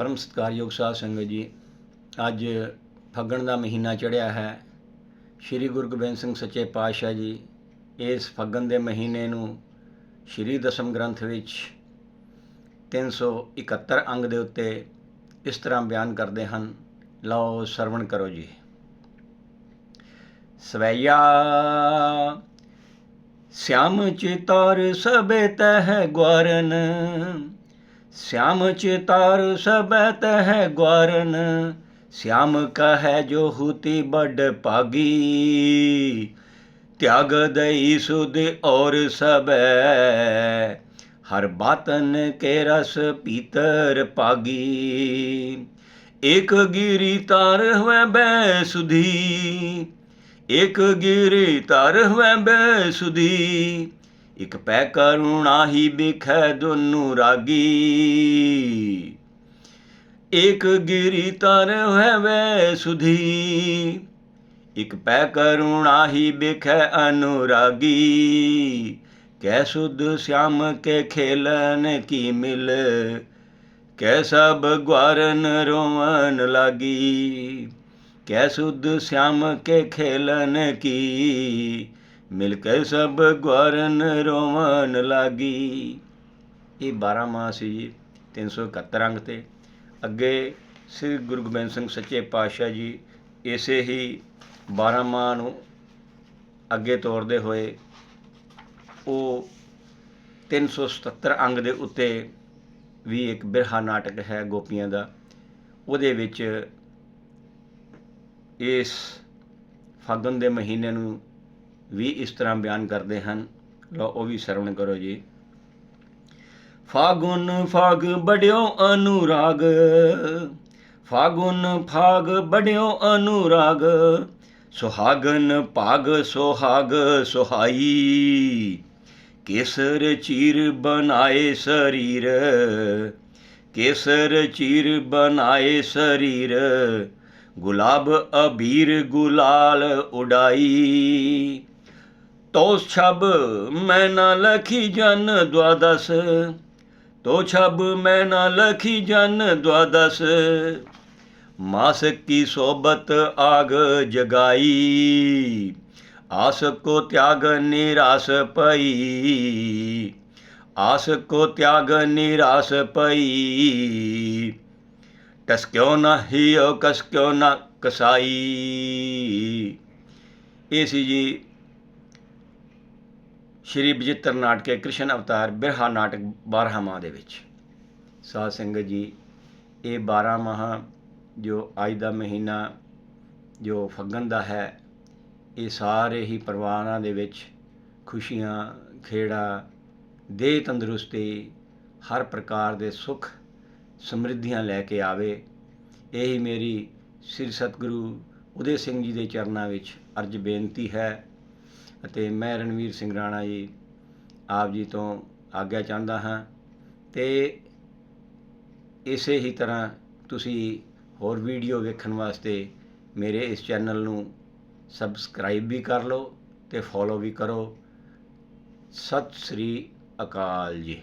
ਪਰਮ ਸਤਿਕਾਰਯੋਗ ਸਾਧ ਸੰਗਤ ਜੀ ਅੱਜ ਫੱਗਣ ਦਾ ਮਹੀਨਾ ਚੜ੍ਹਿਆ ਹੈ ਸ੍ਰੀ ਗੁਰੂ ਗੋਬਿੰਦ ਸਿੰਘ ਸੱਚੇ ਪਾਤਸ਼ਾਹ ਜੀ ਇਸ ਫੱਗਣ ਦੇ ਮਹੀਨੇ ਨੂੰ ਸ੍ਰੀ ਦਸਮ ਗ੍ਰੰਥ ਵਿੱਚ 371 ਅੰਗ ਦੇ ਉੱਤੇ ਇਸ ਤਰ੍ਹਾਂ ਬਿਆਨ ਕਰਦੇ ਹਨ ਲਓ ਸਰਵਣ ਕਰੋ ਜੀ ਸਵੈਯਾ श्याम चितार सबे तह ग्वारन श्याम चितार सब तह ग्वारन श्याम कह जो हुति बड पागी त्याग दई सुध और सब हर बातन के रस पीतर पागी एक गिरी तार हुए बै सुधी एक गिरी तार हुए बै सुधी ਇਕ ਪੈ ਕਰੁਣਾ ਹੀ ਬਿਖੈ ਦੋਨੂ ਰਾਗੀ। ਇਕ ਗਿਰੀ ਤਰ ਵੈ ਸੁਧੀ, ਇਕ ਪੈ ਕਰੁਣਾ ਹੀ ਬਿਖੈ ਅਨੁਰਾਗੀ। ਕੈ ਸੁਧ ਸ਼ਾਮ ਕੇ ਖੇਲਨ ਕੀ ਮਿਲ, ਕੈ ਸਭ ਗਵਾਰਨ ਰੋਵਨ ਲਾਗੀ। ਕੈ ਸੁਧ ਸ਼ਾਮ ਕੇ ਖੇਲਨ ਕੀ ਮਿਲ ਕੇ ਸਭ ਗਵਰਨ ਰੋਵਣ ਲਾਗੀ। ਇਹ 12 ਮਾਹ ਸੀ ਜੀ 371 ਅੰਗ ਤੇ। ਅੱਗੇ ਸ੍ਰੀ ਗੁਰੂ ਗੋਬਿੰਦ ਸਿੰਘ ਸੱਚੇ ਪਾਤਸ਼ਾਹ ਜੀ ਇਸੇ ਹੀ 12 ਮਾਹ ਨੂੰ ਅੱਗੇ ਤੋਰਦੇ ਹੋਏ ਉਹ 377 ਅੰਗ ਦੇ ਉੱਤੇ ਵੀ ਇੱਕ ਬਿਰਹਾ ਨਾਟਕ ਹੈ ਗੋਪੀਆਂ ਦਾ। ਉਹਦੇ ਵਿੱਚ ਇਸ ਫਾਗਣ ਦੇ ਮਹੀਨੇ ਨੂੰ ਵੀ ਇਸ ਤਰ੍ਹਾਂ ਬਿਆਨ ਕਰਦੇ ਹਨ। ਲਓ, ਉਹ ਵੀ ਸਰਵਣ ਕਰੋ ਜੀ। ਫਾਗੁਨ ਫਾਗ ਬੜਿਓ ਅਨੁਰਾਗ। ਫਾਗੁਨ ਫਾਗ ਬੜਿਓ ਅਨੁਰਾਗ। ਸੁਹਾਗਨ ਭਾਗ ਸੁਹਾਗ ਸੁਹਾਈ। ਕੇਸਰ ਚੀਰ ਬਨਾਏ ਸਰੀਰ। ਕੇਸਰ ਚੀਰ ਬਨਾਏ ਸਰੀਰ। ਗੁਲਾਬ ਅਬੀਰ ਗੁਲਾਲ ਉਡਾਈ। ਤੋ ਛਬ ਮੈਂ ਨਾ ਲਖੀ ਜਨ ਦਵਾਦਸ ਤੋ ਛਬ ਮੈਂ ਨਾ ਲਖੀ ਜਨ ਦਵਾਦਸ ਮਾਸ ਕੀ ਸੋਬਤ ਆਗ ਜਗਾਈ। ਆਸ ਕੋ ਤਿਆਗ ਨਿਰਾਸ ਪਈ। ਆਸ ਕੋ ਤਿਆਗ ਨਿਰਾਸ ਪਈ। ਕਸ ਕਿਉ ਨਾ ਹਿਓ, ਕਸ ਕਿਉ ਨਾ ਕਸਾਈ। ਇਹ ਸੀ ਜੀ ਸ਼੍ਰੀ ਬਜਿੱਤਰ ਨਾਟਕੇ ਕ੍ਰਿਸ਼ਨ ਅਵਤਾਰ ਬਿਰਹਾ ਨਾਟਕ 12 ਮਾਹ ਦੇ ਵਿੱਚ। ਸਾਧ ਸੰਗਤ ਜੀ, ਇਹ 12 ਮਾਹ ਜੋ ਅੱਜ ਦਾ ਮਹੀਨਾ ਜੋ ਫੱਗਣ ਦਾ ਹੈ, ਇਹ ਸਾਰੇ ਹੀ ਪਰਿਵਾਰਾਂ ਦੇ ਵਿੱਚ ਖੁਸ਼ੀਆਂ, ਖੇੜਾ, ਦੇਹ ਤੰਦਰੁਸਤੀ, ਹਰ ਪ੍ਰਕਾਰ ਦੇ ਸੁੱਖ ਸਮਰਿੱਧੀਆਂ ਲੈ ਕੇ ਆਵੇ। ਇਹੀ ਮੇਰੀ ਸ੍ਰੀ ਸਤਿਗੁਰੂ ਉਦੇ ਸਿੰਘ ਜੀ ਦੇ ਚਰਨਾਂ ਵਿੱਚ ਅਰਜ ਬੇਨਤੀ ਹੈ ਅਤੇ ਮੈਂ ਰਣਵੀਰ ਸਿੰਘ ਰਾਣਾ ਜੀ ਆਪ ਜੀ ਤੋਂ ਆਗਿਆ ਚਾਹੁੰਦਾ ਹਾਂ ਤੇ ਇਸੇ ਹੀ ਤਰ੍ਹਾਂ ਤੁਸੀਂ ਹੋਰ ਵੀਡੀਓ ਵੇਖਣ ਵਾਸਤੇ ਮੇਰੇ ਇਸ ਚੈਨਲ ਨੂੰ ਸਬਸਕ੍ਰਾਈਬ ਵੀ ਕਰ ਲਓ ਤੇ ਫੋਲੋ ਵੀ ਕਰੋ। ਸਤਿ ਸ੍ਰੀ ਅਕਾਲ ਜੀ।